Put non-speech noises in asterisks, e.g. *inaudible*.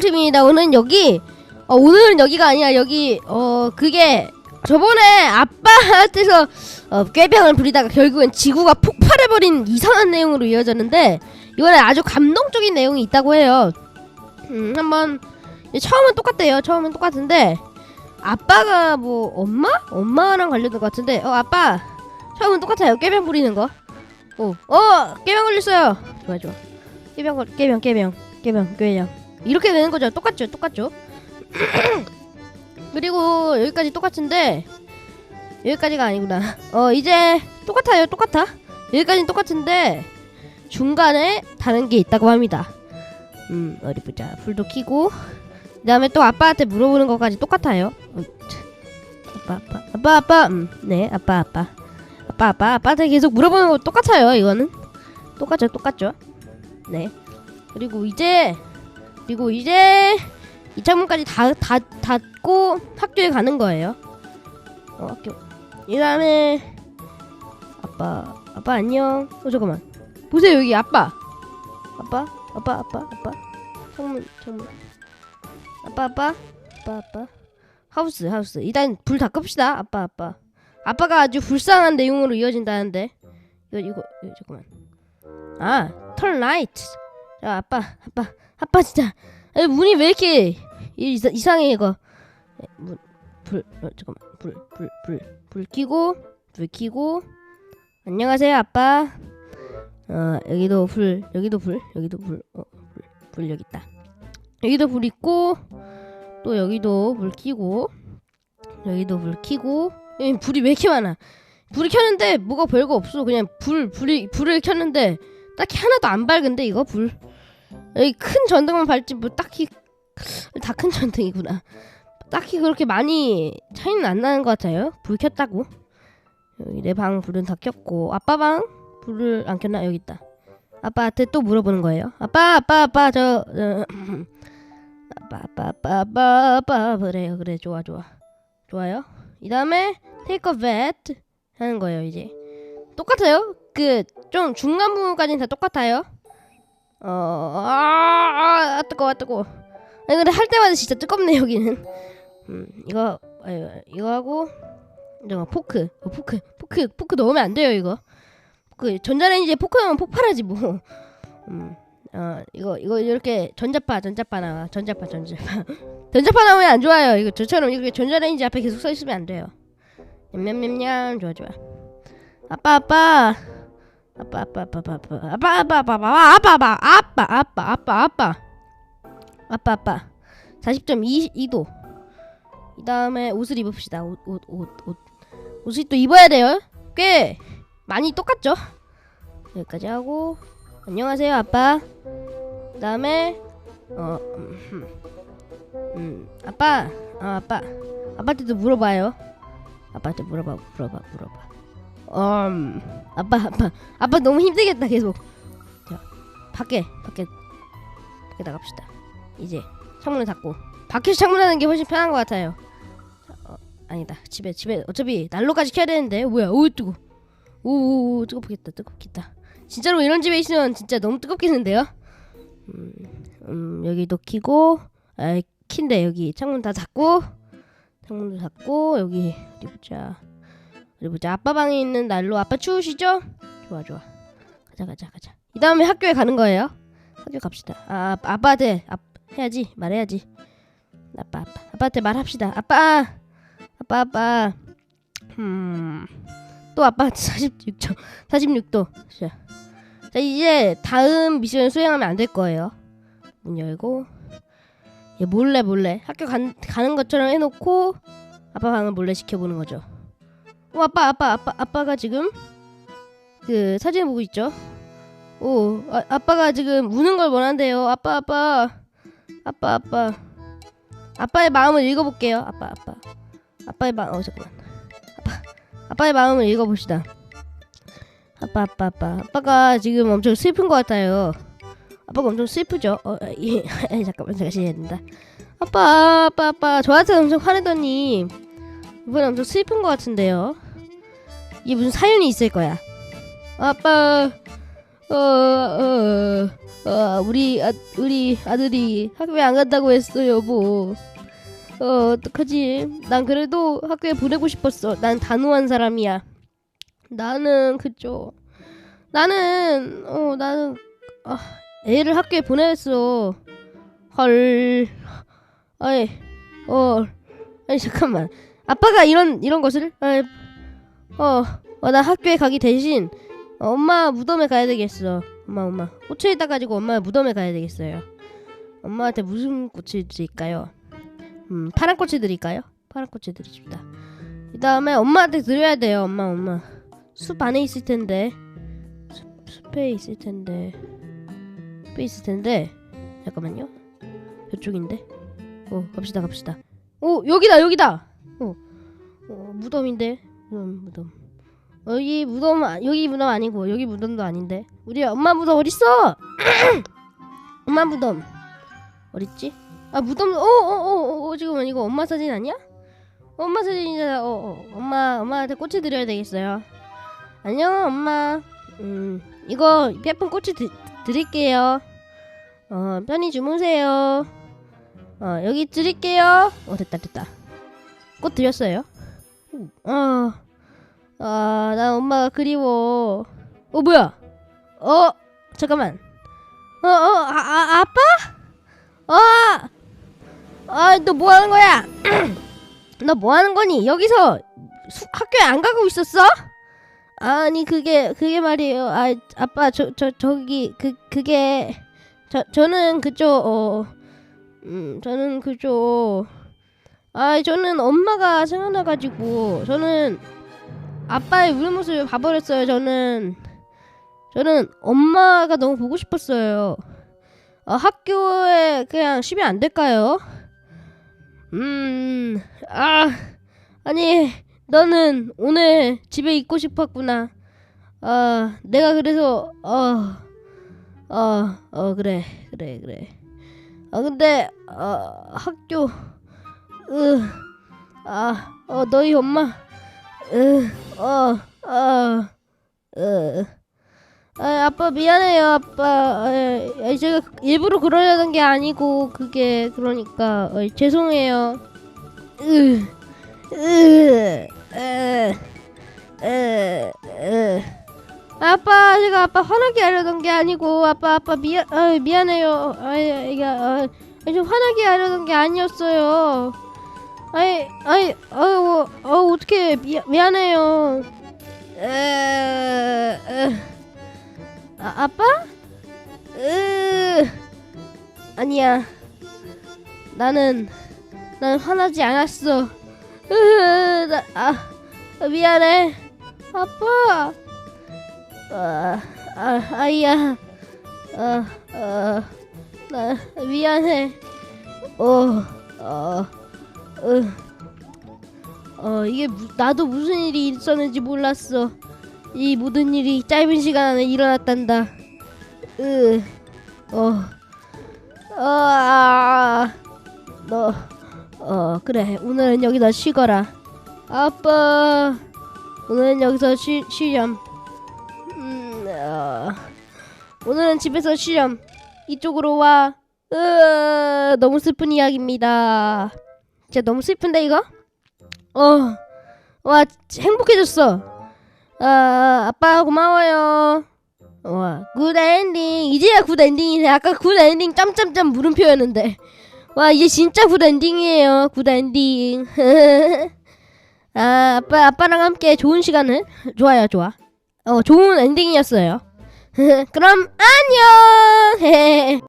꿀팁입니다. 오늘은 여기 어, 오늘은 여기가 아니야. 여기 어 그게 저번에 아빠한테서 어, 꾀병을 부리다가 결국엔 지구가 폭발해버린 이상한 내용으로 이어졌는데 이번에 아주 감동적인 내용이 있다고 해요. 음, 한번 처음은 똑같대요. 처음은 똑같은데 아빠가 뭐 엄마? 엄마랑 관련된 것 같은데 어 아빠 처음은 똑같아요. 꾀병 부리는 거. 어, 어 꾀병 걸렸어요. 좋아 좋아. 꾀병 걸 꾀병 꾀병 꾀병 꾀병 이렇게 되는 거죠. 똑같죠, 똑같죠. *clears throat* 그리고 여기까지 똑같은데 여기까지가 아니구나. *laughs* 어 이제 똑같아요, 똑같아. 여기까지는 똑같은데 중간에 다른 게 있다고 합니다. 음 어디 보자. 불도 켜고 그다음에 또 아빠한테 물어보는 것까지 똑같아요. 어, 아빠 아빠 아빠 아빠 음네 아빠 아빠 아빠 아빠 아빠한테 계속 물어보는 거 똑같아요. 이거는 똑같죠, 똑같죠. 네. 그리고 이제 그리고 이제 이 창문까지 다, 다 닫고 학교에 가는 거예요. 어, 학교. 이 다음에 아빠, 아빠 안녕. 어 잠깐만. 보세요 여기 아빠. 아빠, 아빠, 아빠, 아빠. 창문, 창문. 아빠, 아빠, 아빠, 아빠. 하우스, 하우스. 일단 불 다 끕시다. 아빠, 아빠. 아빠가 아주 불쌍한 내용으로 이어진다는데. 이거, 이거, 이거 잠깐만. 아, 턴 라이트. 자, 아빠, 아빠, 아빠 진짜. 에, 문이 왜 이렇게 이- 이사, 이상해 이거? 에, 문, 불 어, 잠깐만. 불불불 불 켜고 불 켜고. 안녕하세요 아빠. 어 여기도 불 여기도 불 여기도 불 어, 불, 불 여기 있다. 여기도 불 있고 또 여기도 불 켜고 여기도 불 켜고. 불이 왜 이렇게 많아? 불이 켰는데 뭐가 별거 없어. 그냥 불 불이 불을 켰는데 딱히 하나도 안 밝은데 이거? 불 여기 큰 전등만 밝지 뭐 딱히 다 큰 전등이구나. 딱히 그렇게 많이 차이는 안 나는 것 같아요. 불 켰다고. 여기 내 방 불은 다 켰고 아빠 방 불을 안 켰나 여기 있다. 아빠한테 또 물어보는 거예요. 아빠 아빠 아빠 저 어, *clears throat* 아빠 아빠 아빠 아빠 아빠 그래요 그래 좋아 좋아 좋아요. 이 다음에 take a vet 하는 거예요 이제 똑같아요. 그 좀 중간 부분까지는 다 똑같아요. 어, 아, 아, 뜨거워, 뜨거워. 아니, 근데 할 때마다 진짜 뜨겁네, 여기는. 음, 이거, 아유, 이거 하고, 잠깐 포크, 어, 포크, 포크, 포크 넣으면 안 돼요, 이거. 그 전자레인지에 포크 넣으면 폭발하지, 뭐. 음, 어, 이거, 이거 이렇게 전자파, 전자파 나와, 전자파, 전자파. *laughs* 전자파 나오면 안 좋아요. 이거 저처럼 이렇게 전자레인지 앞에 계속 서 있으면 안 돼요. 냠냠냠냠, 좋아, 좋아. 아빠, 아빠. 아빠 아빠 아빠 아빠 아빠 아빠 아빠 아빠 아빠 아빠 아빠 아빠 아빠 아빠 아빠 아빠 40.2도 이 다음에 옷을 입읍시다 옷 옷 옷옷 옷을 또 입어야 돼요 꽤 많이 똑같죠 여기까지 하고 안녕하세요 아빠 그 다음에 어 음, 음 아빠 어 아빠 아빠한테도 물어봐요 아빠한테 물어봐 물어봐 물어봐 음 아빠 아빠 아빠 너무 힘들겠다 계속. 자 밖에 밖에 밖에 나갑시다. 이제 창문을 닫고. 밖에서 창문하는 게 훨씬 편한 것 같아요. 자, 어, 아니다. 집에 집에 어차피 난로까지 켜야 되는데. 뭐야 오 뜨거. 오오오 뜨겁겠다 뜨겁겠다. 진짜로 이런 집에 있으면 진짜 너무 뜨겁겠는데요? 음, 음 여기도 키고 아 킨데 여기 창문 다 닫고 창문도 닫고 여기 어디 보자 어디 보자 아빠 방에 있는 난로 아빠 추우시죠? 좋아 좋아. 가자 가자 가자. 이 다음에 학교에 가는 거예요? 학교 갑시다. 아 아빠- 아빠한테 아, 해야지. 말해야지. 아빠 아빠. 아빠한테 말합시다. 아빠! 아빠 아빠. 음 또 아빠한테 46초. 46도. 자, 자 이제 다음 미션을 수행하면 안 될 거예요. 문 열고. 얘 몰래 몰래. 학교 간, 가는 것처럼 해놓고 아빠 방을 몰래 지켜보는 거죠 어, 아빠 아빠 아빠 아빠가 지금 그 사진 보고 있죠. 오 아, 아빠가 지금 우는 걸 원한대요. 아빠 아빠 아빠 아빠 아빠의 마음을 읽어볼게요. 아빠 아빠 아빠의 마음 어 잠깐만 아빠 아빠의 마음을 읽어봅시다. 아빠 아빠 아빠 아빠가 지금 엄청 슬픈 것 같아요. 아빠가 엄청 슬프죠. 어, 아, 예. *laughs* 잠깐만 다시 해야 된다. 아빠 아빠 아빠 저한테 엄청 화내더니 이번에 엄청 슬픈 것 같은데요. 이게 무슨 사연이 있을 거야. 아빠, 어, 어, 어, 우리 아, 우리 아들이 학교에 안 간다고 했어 여보. 어, 어떡하지? 난 그래도 학교에 보내고 싶었어. 난 단호한 사람이야. 나는 그죠. 나는 어 나는 아, 애를 학교에 보냈어. 헐. 아이 어 아니 잠깐만. 아빠가 이런 이런 것을 아이, 어, 어, 나 학교에 가기 대신 어, 엄마 무덤에 가야 되겠어. 엄마 엄마 꽃을 따가지고 엄마 무덤에 가야 되겠어요. 엄마한테 무슨 꽃을 드릴까요? 음 파란 꽃을 드릴까요? 파란 꽃을 드립시다. 그 다음에 엄마한테 드려야 돼요. 엄마 엄마 숲 안에 있을 텐데 숲, 숲에 있을 텐데 숲에 있을 텐데 잠깐만요. 이쪽인데. 어 갑시다 갑시다. 오 여기다 여기다. 어, 어 무덤인데 무덤 무덤. 여기 무덤 아- 여기 무덤 아니고 여기 무덤도 아닌데 우리 엄마 무덤 어딨어? *clears throat* 엄마 무덤 어딨지? 아 무덤 어어어 어, 어, 지금 이거 엄마 사진 아니야? 엄마 사진이잖아. 어, 어 엄마 엄마한테 꽃을 드려야 되겠어요. 안녕 엄마. 음 이거 예쁜 꽃을 드, 드릴게요. 어 편히 주무세요. 어 여기 드릴게요. 어 됐다 됐다. 꽃 드렸어요. 어. 아, 나 엄마가 그리워. 어, 뭐야? 어, 잠깐만. 어, 어, 아, 아 아빠? 어, 아, 너 뭐 하는 거야? *clears throat* 너 뭐 하는 거니? 여기서 수, 학교에 안 가고 있었어? 아니, 그게, 그게 말이에요. 아, 아빠, 저, 저, 저기, 그, 그게, 저, 저는 그쪽, 어, 음, 저는 그쪽, 아, 저는 엄마가 생각나가지고, 저는 아빠의 우는 모습을 봐버렸어요. 저는 저는 엄마가 너무 보고 싶었어요. 어, 학교에 그냥 쉬면 안 될까요? 음, 아, 아니, 너는 오늘 집에 있고 싶었구나. 아, 내가 그래서 어, 어, 어 그래, 그래, 그래. 아 근데 어, 학교, 으, 아, 어 너희 엄마. 으, 어, 어, 으. 아, 아빠 미안해요, 아빠. 아, 아, 제가 일부러 그러려던 게 아니고 그게 그러니까 어, 죄송해요. 으, 으, 으, 으, 으. 아빠, 제가 아빠 화나게 하려던 게 아니고 아빠, 아빠 미안, 아, 미안해요. 아, 이게 아, 좀 화나게 하려던 게 아니었어요. 아이, 아이, 아유, 어, 어떻게 미, 미안해요. 아, 아빠? 으, 아니야. 나는, 난 화나지 않았어. 으, 나, 아, 미안해. 아빠. 아, 아, 아이야. 아, 아, 나 미안해. 어, 어. 으, 어 이게 무- 나도 무슨 일이 있었는지 몰랐어. 이 모든 일이 짧은 시간 안에 일어났단다. 으, 어, 아, 너, 어 그래 오늘은 여기서 쉬거라. 아빠, 오늘은 여기서 쉬 쉬렴. 음, 어, 오늘은 집에서 쉬렴. 이쪽으로 와. 으, 너무 슬픈 이야기입니다. 진짜 너무 슬픈데 이거? 어, 와 행복해졌어. 아, 아빠 고마워요. 와, 굿 엔딩. 이제야 굿 엔딩이네. 아까 굿 엔딩 짬짬짬 물음표였는데. 와, 이제 진짜 굿 엔딩이에요. 굿 엔딩. *laughs* 아, 아빠 아빠랑 함께 좋은 시간을 좋아요, 좋아. 어, 좋은 엔딩이었어요. *laughs* 그럼 안녕. *laughs*